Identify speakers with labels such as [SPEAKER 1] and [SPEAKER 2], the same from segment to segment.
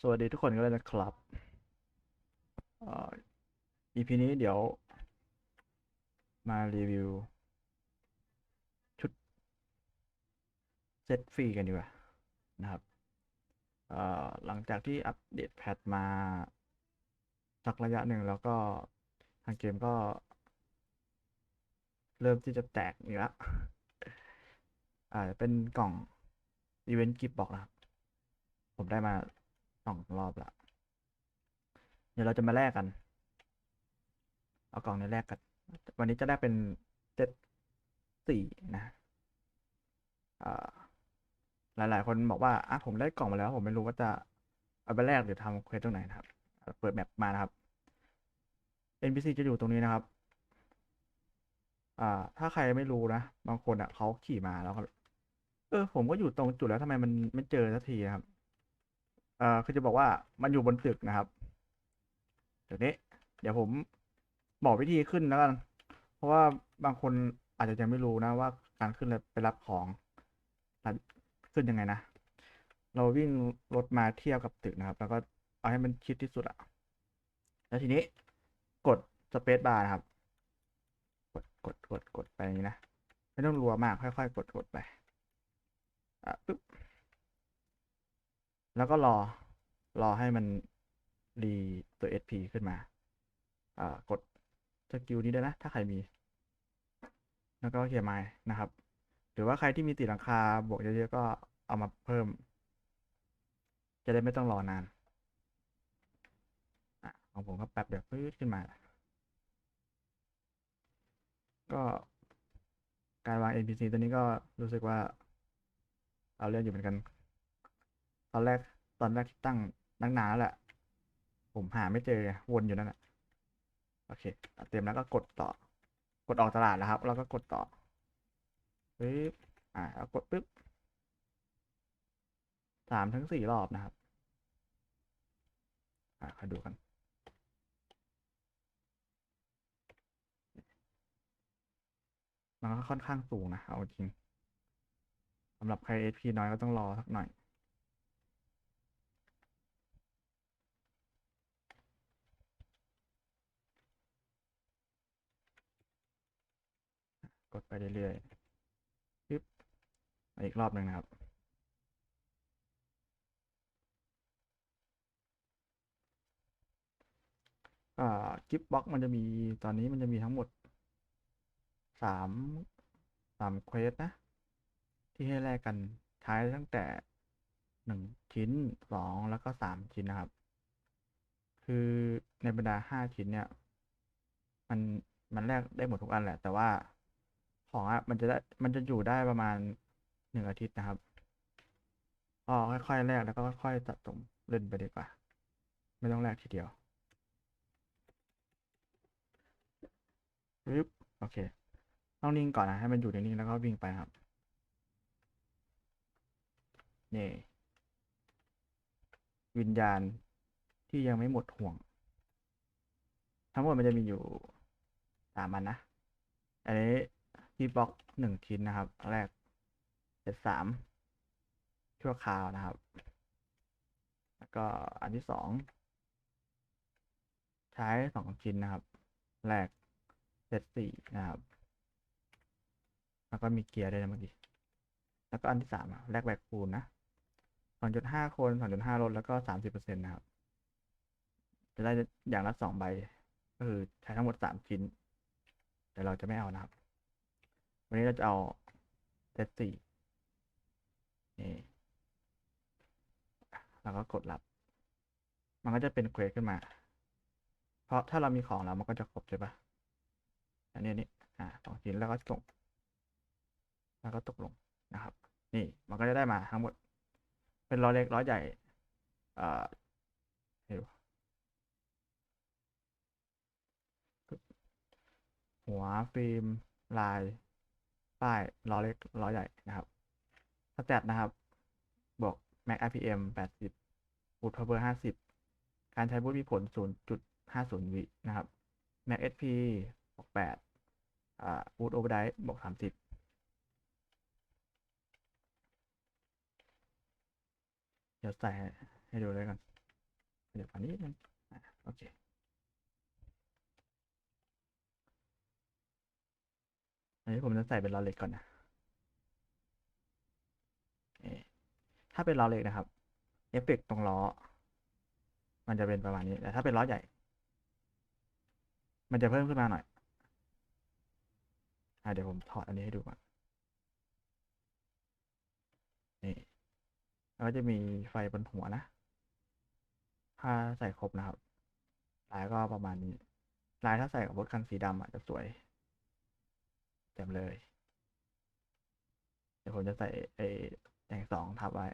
[SPEAKER 1] สวัสดีทุกคนกันเลยนะครับอ่อ EP นี้เดี๋ยว มารีวิว ชุด เซตฟรีกันดีกว่า นะครับอ่อหลังจากที่อัปเดตแพทมา สักระยะหนึ่งแล้วก็ทางเกมก็ เริ่มที่จะแตกนี่และอ่าเป็นกล่องอีเวนต์กิฟต์บอกนะครับผมได้มา สองรอบละเดี๋ยวเราจะมาแลกกัน เอากล่องนี้แลกกัน วันนี้จะได้เป็นเซตสี่นะอ่ายหลายคนบอกว่าอะผมได้กล่องมาแล้ว ผมไม่รู้ว่าจะเอาไปแลกหรือทำเควสตรงไหนนะครับ เปิดแมปมานะครับ NPC จะอยู่ตรงนี้นะครับ อ่า ถ้าใครไม่รู้นะ บางคนอะเขาขี่มาแล้วเออ ผมก็อยู่ตรงจุดแล้วทำไมมันไม่เจอสักทีนะครับ เอ่อคือจะบอกว่ามันอยู่บนตึกนะครับเดี๋ยวนี้ เดี๋ยวผมบอกวิธีขึ้นแล้วกัน เพราะว่าบางคนอาจจะยังไม่รู้นะว่าการขึ้นไปรับของขึ้นยังไงนะ เราวิ่งรถมาเทียบกับตึกนะครับ แล้วก็เอาให้มันชิดที่สุดอะแล้วทีนี้กดสเปซบาร์นะครับ กดกดกดกดไปอย่างนี้นะ ไม่ต้องรัวมากค่อยๆกดกดไป อะปึ๊บ แล้วก็รอรอให้มันรีตัว SP ขึ้นมา อ่ากดสกิลนี้ได้นะ ถ้าใครมี แล้วก็เคลียร์ไม้นะครับ หรือว่าใครที่มีติดหลังคาบวกเยอะๆก็เอามาเพิ่ม จะได้ไม่ต้องรอนานอะของผมก็แป๊บเดียวปื๊ดขึ้นมา ก็การวาง NPC ตัวนี้ก็รู้สึกว่า เอาเรื่องอยู่เหมือนกัน อนแรกตอนแรกที่ตั้งตั้งนานแล้วแหละผมหาไม่เจอวนอยู่นั่นแหละโอเคเต็มแล้วก็กดต่อ กดออกตลาดนะครับ แล้วก็กดต่อปึ๊บอ่าแล้วกดปึ๊บสามถึงสี่รอบนะครับ อ่าคอยดูกันมันก็ค่อนข้างสูงนะเอาจริงสำหรับใคร HP น้อยก็ต้องรอสักหน่อย ดไปเรื่อยๆปึ๊บอีกรอบหนึ่งนะครับ อ่ากิฟต์บ็อกมันจะมีตอนนี้มันจะมีทั้งหมดสามสามเควสนะ ที่ให้แลกกันใช้ตั้งแต่หนึ่งชิ้นสองแล้วก็สามชิ้นนะครับ คือในบรรดาห้าชิ้นเนี่ย มันมันแลกได้หมดทุกอันแหละ แต่ว่า ของอะมันจะได้มันจะอยู่ได้ประมาณหนึ่งอาทิตย์นะครับก็ค่อยๆแลกแล้วก็ค่อยๆสะสมเล่นไปดีกว่า ไม่ต้องแลกทีเดียวปึ๊บโอเค ต้องนิ่งก่อนนะให้มันอยู่นิ่งๆแล้วก็วิ่งไปครับนี่วิญญาณที่ยังไม่หมดห่วง ทั้งหมดมันจะมีอยู่สามอันนะ อันนี้ ที่บล็อกหนึ่งชิ้นนะครับ แรกเจ็ดสามชั่วคราวนะครับ แล้วก็อันที่สองใช้สองชิ้นนะครับ แรกเซตสี่นะครับ แล้วก็มีเกียร์ด้วยนะเมื่อกี้ แล้วก็อันที่สามแลกแบกคูณนะสองจุดห้าคนสองจุดห้าลดแล้วก็สามสิบเปอร์เซ็นต์นะครับ จะได้อย่างละสองใบก็คือใช้ทั้งหมดสามชิ้น แต่เราจะไม่เอานะครับ วันนี้เราจะเอาเซตสี่นี่แล้วก็กดรับ มันก็จะเป็นเควสขึ้นมา เพราะถ้าเรามีของแล้วมันก็จะครบใช่ปะอันนี้นี่อ่าสองชิ้นแล้วก็ส่ง แล้วก็ตกลงนะครับ นี่มันก็จะได้มาทั้งหมด เป็นล้อยเล็กล้อยใหญ่อ่าเดี๋ยวหัวฟิล์มลาย ป้ายล้อเล็กล้อใหญ่นะครับสแตทนะครับ บวก Max RPM 80 Boot Power 50 การใช้บูทมีผล 0.50 วินะครับ Max SP บวก8อ่า Boot Overdrive บวก 30ดี๋ยวใส่ให้ดูเลยก่อนเดี๋ยวอันนี้นึงโอเค อันนี้ผมจะใส่เป็นล้อเล็กก่อนนะถ้าเป็นล้อเล็กนะครับเอฟเฟกต์ตรงล้อ มันจะเป็นประมาณนี้ แต่ถ้าเป็นล้อใหญ่ มันจะเพิ่มขึ้นมาหน่อยอเดี๋ยวผมถอดอันนี้ให้ดูก่อนนี่แล้วก็จะมีไฟบนหัวนะ ถ้าใส่ครบนะครับ ลายก็ประมาณนี้ ลายถ้าใส่กับรถคันสีดำอะจะสวย เต็มเลย เดี๋ยวผมจะใส่ไอ้แต่งสองทับไว้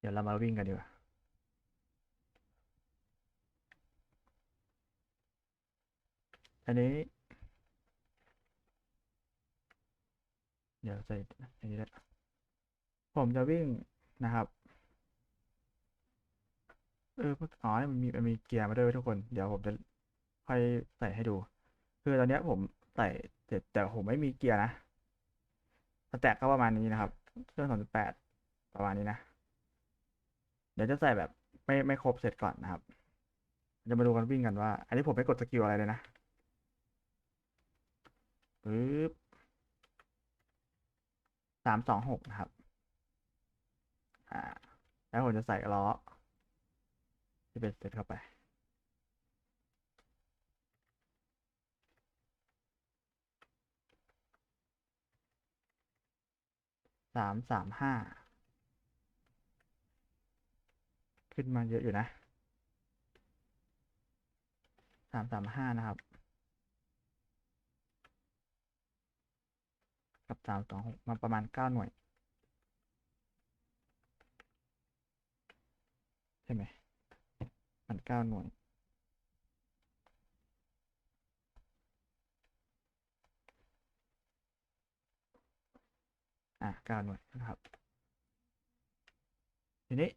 [SPEAKER 1] เดี๋ยวเรามาวิ่งกันดีกว่า อันนี้ เดี๋ยวใส่อันนี้ด้วยผมจะวิ่งนะครับ เออเมื่ออ๋อนี่ยมันมีมันมีเกียร์มาด้วยทุกคน เดี๋ยวผมจะค่อยใส่ให้ดู คือตอนนี้ผมใส่เสร็จแต่ผมไม่มีเกียร์นะสแต็กก็ประมาณนี้นะครับเครื่องสองจุดแปดประมาณนี้นะ เดี๋ยวจะใส่แบบไม่ไม่ครบเสร็จก่อนนะครับ จะมาดูกันวิ่งกันว่า อันนี้ผมไม่กดสกิลอะไรเลยนะ ปึ๊บสามสองหกนะครับ อ่า แล้วผมจะใส่ล้อที่เป็นเสร็จเข้าไป สามสามห้า ขึ้นมาเยอะอยู่นะ สามสามห้านะครับ กับสามสองหกมาประมาณเก้าหน่วย ใช่ไหมมันเก้าหน่วยอะเก้าหน่วยนะครับ ทีนี้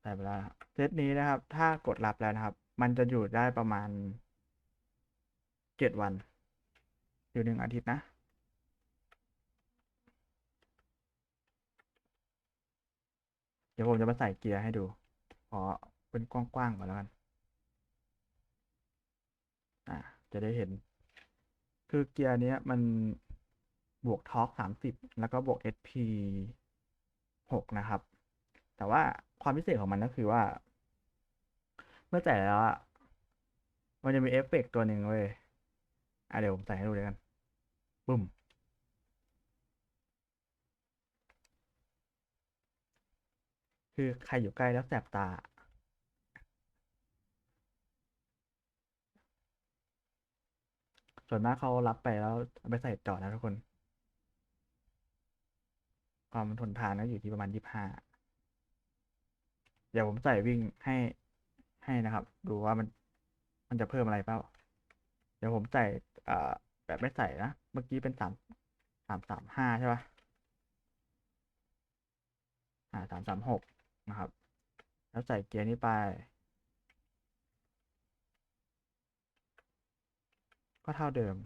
[SPEAKER 1] ใส่ไปแล้วเซตนี้นะครับ ถ้ากดรับแล้วนะครับ มันจะอยู่ได้ประมาณเจ็ดวัน อยู่หนึ่งอาทิตย์นะ เดี๋ยวผมจะมาใส่เกียร์ให้ดู ขอเป็นกว้างๆก่อนแล้วกัน อ่า จะได้เห็น คือเกียร์นี้มันบวกทอร์กสามสิบแล้วก็บวก SP หกนะครับ แต่ว่าความพิเศษของมันก็คือว่า เมื่อใส่แล้วมันจะมีเอฟเฟกต์ตัวหนึ่งเว้ย อะเดี๋ยวผมใส่ให้ดูเลยกันบึ้มคือใครอยู่ใกล้แล้วแสบตา ส่วนมากเขารับไปแล้วเอาไปใส่ต่อนะทุกคน ความทนทานก็อยู่ที่ประมาณยี่บห้าเดี๋ยวผมใส่วิ่งให้ให้นะครับ ดูว่ามันมันจะเพิ่มอะไรเปล่า เดี๋ยวผมใส่ อ่าแบบไม่ใส่นะ เมื่อกี้เป็นสามสามสามห้าใช่ปะอ่าสามสามหกนะครับ แล้วใส่เกียร์นี้ไป ก็เท่าเดิม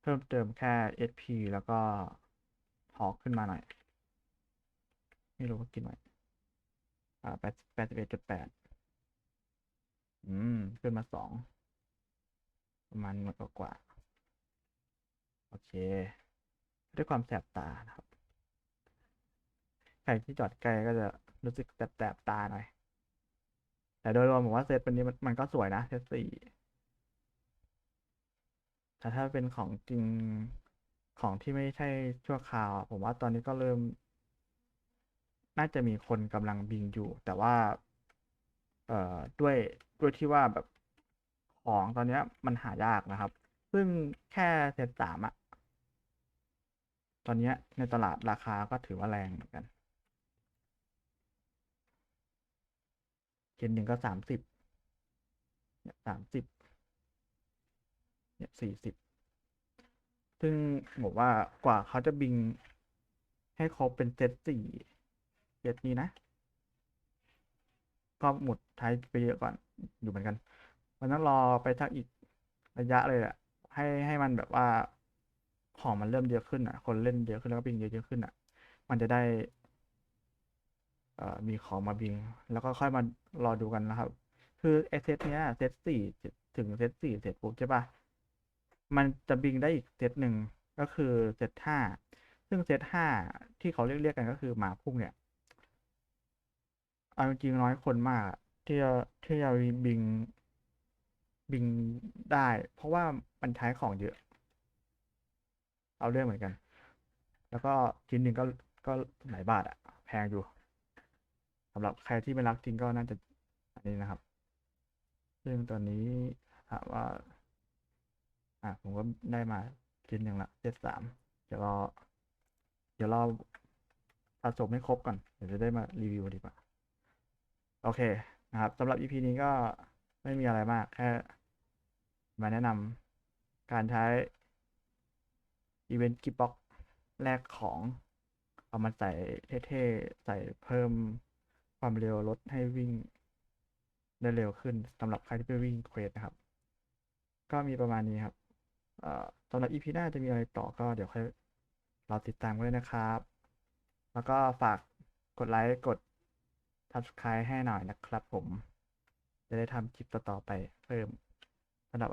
[SPEAKER 1] เพิ่มเติมแค่ SP แล้วก็ทอร์กขึ้นมาหน่อย ไม่รู้ว่ากินไหน่อยอ่าแปดแปดสิบเอ็ดจุดแปดอืม ขึ้นมาสอง ประมาณหน่วยกว่า โอเค ด้วยความแสบตานะครับ ใครที่จอดใกลก็จะรู้สึกแสบตาหน่อย แต่โดยรวมผมว่าเซตวันนี้มันมันก็สวยนะเซตสี่แต่ถ้าเป็นของจริงของที่ไม่ใช่ชั่วคราว ผมว่าตอนนี้ก็เริ่ม น่าจะมีคนกำลังบินอยู่ แต่ว่า เอ่อด้วยด้วยที่ว่าแบบ ของตอนนี้มันหายากนะครับ ซึ่งแค่เซตสามอะตอนนี้ในตลาดราคาก็ถือว่าแรงเหมือนกันเกนหนึ่งก็สามสิบเนี่ยสามสิบเนี่ยสี่สิบซึ่งผมว่ากว่าเขาจะบิงให้ครบเป็นเซตสี่เซตนี้นะ ก็หมดท้ายไปเยอะก่อนอยู่เหมือนกัน มันต้องรอไปสักอีกระยะเลยอะให้ให้มันแบบว่าของมันเริ่มเยอะขึ้นอะคนเล่นเยอะขึ้นแล้วก็บิงเยอะขึ้นอะมันจะได้ เอ่อมีของมาบิง แล้วก็ค่อยมารอดูกันนะครับ คือไอเซตเนี้ยเซตสี่ถึงเซตสี่เสร็จปุ๊บใช่ปะมันจะบิงได้อีกเซตหนึ่งก็คือเซตห้าซึ่งเซตห้าที่เขาเรียกเรียกกันก็คือหมาพุ่งเนี่ยเอาจริงน้อยคนมากที่จะที่จะบิง บิงได้ เพราะว่ามันใช้ของเยอะ เอาเรื่องเหมือนกัน แล้วก็ชิ้นหนึ่งก็ก็หลายบาทอะแพงอยู่สำหรับใครที่ไม่รักจริงก็น่าจะอันนี้นะครับ ซึ่งตอนนี้ถามว่า อะผมก็ได้มาชิ้นหนึ่งละเจ็ดสามเดี๋ยวรอเดี๋ยวรอสะสมให้ครบก่อน เดี๋ยวจะได้มารีวิวดีกว่า โอเคนะครับสำหรับ EP นี้ก็ไม่มีอะไรมากแค่ มาแนะนำการใช้ Event Gift Box แลกของ เอามาใส่เท่ๆ ใส่เพิ่มความเร็วลดให้วิ่ง ได้เร็วขึ้นสำหรับใครที่ไปวิ่งเควสนะครับ ก็มีประมาณนี้ครับสำหรับ EP หน้าจะมีอะไรต่อก็เดี๋ยวค่อยรอติดตามกันด้วยนะครับ แล้วก็ฝากกดไลค์กด subscribe ให้หน่อยนะครับผม จะได้ทำคลิปต่อๆไปเพิ่ม สำหรับ